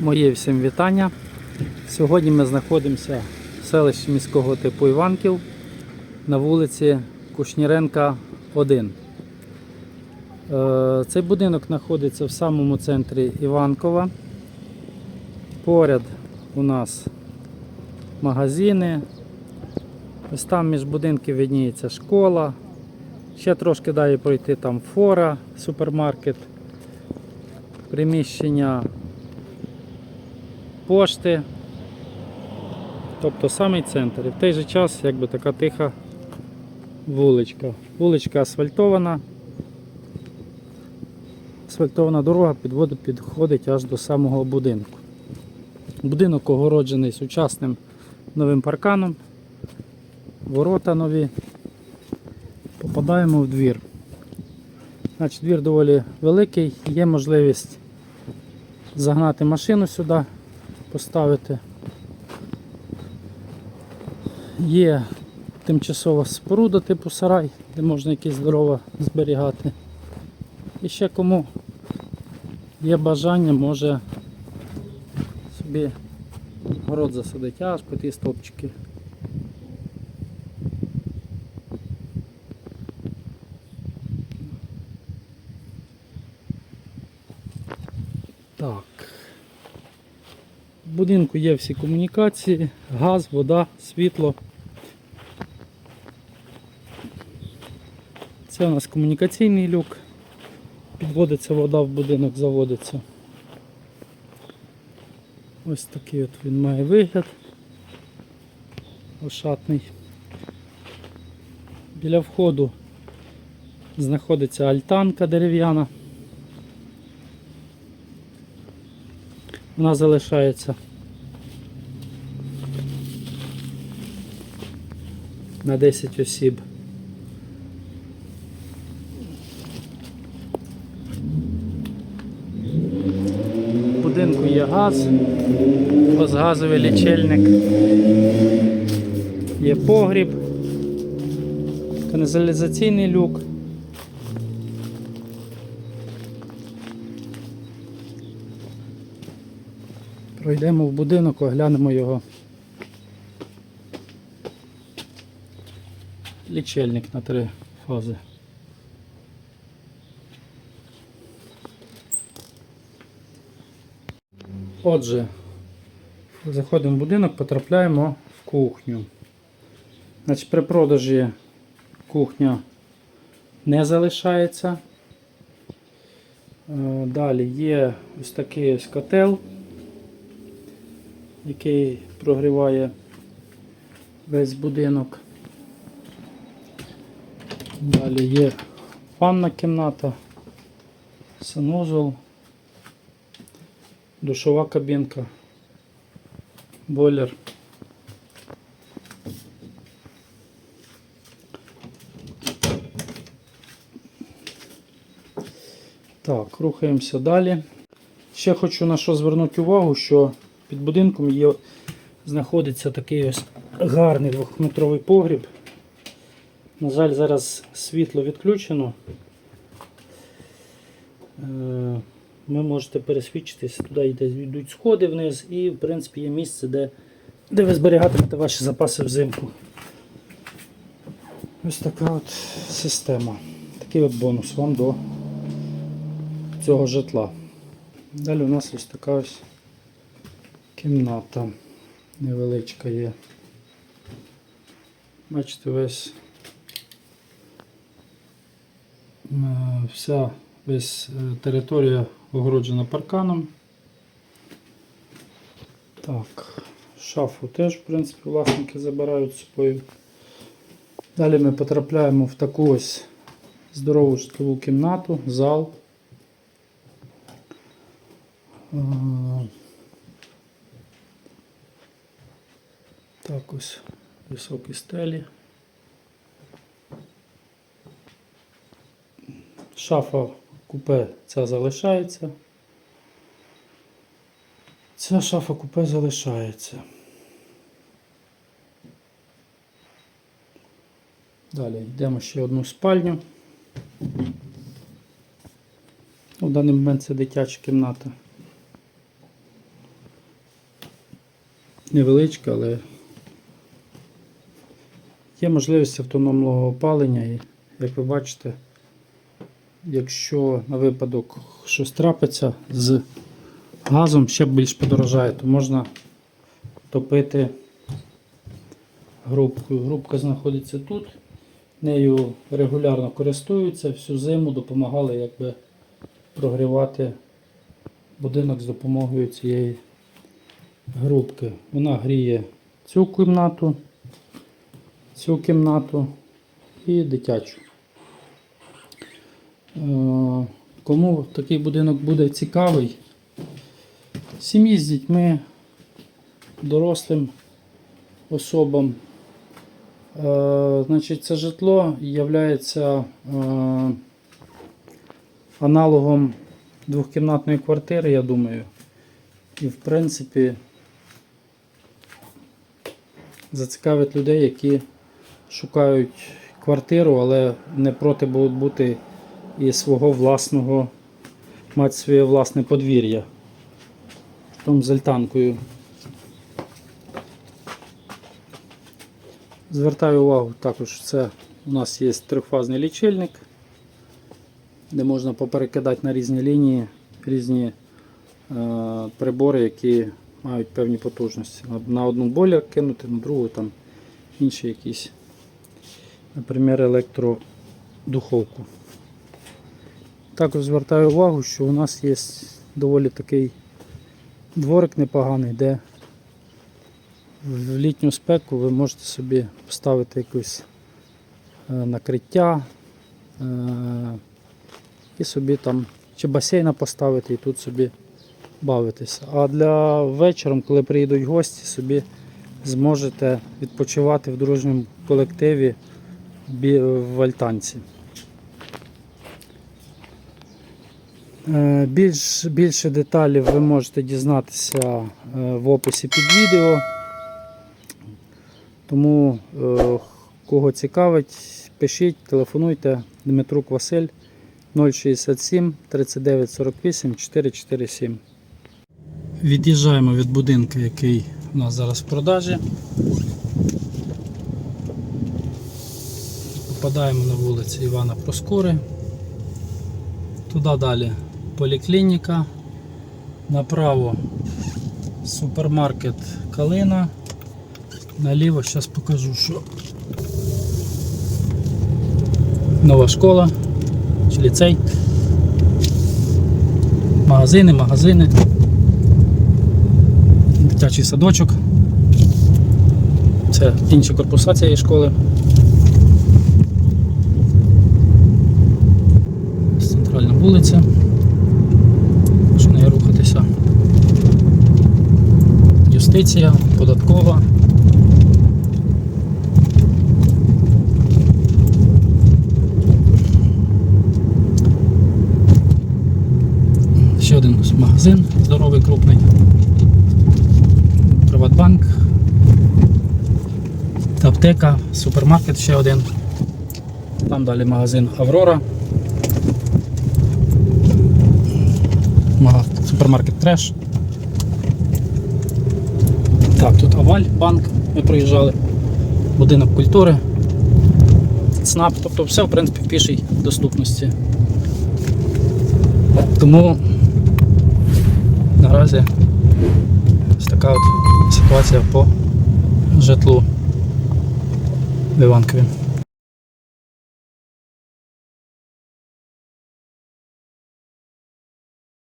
Моє всім вітання. Сьогодні ми знаходимося в селищі міського типу Іванків на вулиці Кушніренка 1. Е, Цей будинок знаходиться в самому центрі Іванкова. Поряд у нас магазини. Ось там між будинків видніється школа. Ще трошки далі пройти там фора, супермаркет, приміщення пошти. Тобто самий центр. І в той же час якби така тиха вуличка. Вуличка асфальтована. Асфальтована дорога підходить аж до самого будинку. Будинок огороджений сучасним новим парканом. Ворота нові. Попадаємо в двір. Значить, двір доволі великий, є можливість загнати машину сюди, поставити. Є тимчасова споруда типу сарай, де можна якісь дрова зберігати. І ще кому є бажання, може собі город засадити аж по ті стопчики. Так. В будинку є всі комунікації, газ, вода, світло. Це у нас комунікаційний люк. Підводиться вода в будинок, заводиться. Ось такий от він має вигляд. Ошатний. Біля входу знаходиться альтанка дерев'яна. Вона залишається на 10 осіб. В будинку є газ, газовий лічильник, є погріб, каналізаційний люк. Пройдемо в будинок, оглянемо його. Лічильник на три фази. Отже, заходимо в будинок, потрапляємо в кухню. Значить, при продажі кухня не залишається. Е, Далі є ось такий ось котел який прогріває весь будинок. Далі є ванна кімната, санузел, душова кабінка, бойлер. Так, рухаємося далі. Ще хочу на що звернути увагу, що під будинком є, знаходиться такий ось гарний двохметровий погріб. На жаль, зараз світло відключено. Е, Ви можете пересвідчитися, туди йдуть сходи вниз і в принципі є місце, де, де ви зберігатимете ваші запаси взимку. Ось така от система. Такий от бонус вам до цього житла. Далі у нас ось така ось кімната невеличка є. Бачите, весь е, вся весь е, територія огороджена парканом. Так, шафу теж, в принципі, власники забирають з собою. Далі ми потрапляємо в таку ось здорову житлову кімнату, зал. Так ось високі стелі. Шафа купе ця залишається. Ця шафа купе залишається. Далі йдемо ще одну спальню. У даний момент це дитяча кімната. невеличка, але є можливість автономного опалення. І, як ви бачите, якщо на випадок щось трапиться з газом ще більш подорожає, то можна топити грубкою. Грубка знаходиться тут. Нею регулярно користуються, всю зиму допомагали якби прогрівати будинок з допомогою цієї грубки. Вона гріє цю кімнату, цю кімнату і дитячу. Е, Кому такий будинок буде цікавий, сім'ї з дітьми, дорослим особам. Е, Значить, це житло є аналогом двохкімнатної квартири, я думаю. І в принципі зацікавить людей, які шукають квартиру, але не проти будуть бути і свого власного, мати своє власне подвір'я. Там з альтанкою. Звертаю увагу також, це у нас є трьохфазний лічильник, де можна поперекидати на різні лінії різні е, прибори, які мають певні потужності. На, одну бойлер кинути, на другу там інші якісь, наприклад, електродуховку. Також звертаю увагу, що у нас є доволі такий дворик непоганий, де в літню спеку ви можете собі поставити якесь е, накриття е, і собі там чи басейна поставити і тут собі бавитися. А для вечором, коли приїдуть гості, собі зможете відпочивати в дружньому колективі в альтанці. Е, Більш, більше деталів ви можете дізнатися е, в описі під відео. Тому е, кого цікавить, пишіть, телефонуйте. Дмитрук Василь 067 39 48 447. Від'їжджаємо від будинку, який у нас зараз в продажі. Попадаємо на вулицю Івана Проскури. Туди далі поліклініка. Направо супермаркет Калина. Наліво зараз покажу, що нова школа чи ліцей. Магазини, магазини. Дитячий садочок. Це інші корпуса цієї школи. Центральна вулиця. Що нею рухатися. Юстиція, податкова. Ще один магазин здоровий, крупний. Приватбанк. Аптека, супермаркет ще один. Там далі магазин Аврора. Супермаркет Треш. Так, тут Аваль, банк, ми проїжджали. Будинок культури. ЦНАП, тобто все в принципі в пішій доступності. Тому наразі ось така от ситуація по житлу в Іванкові.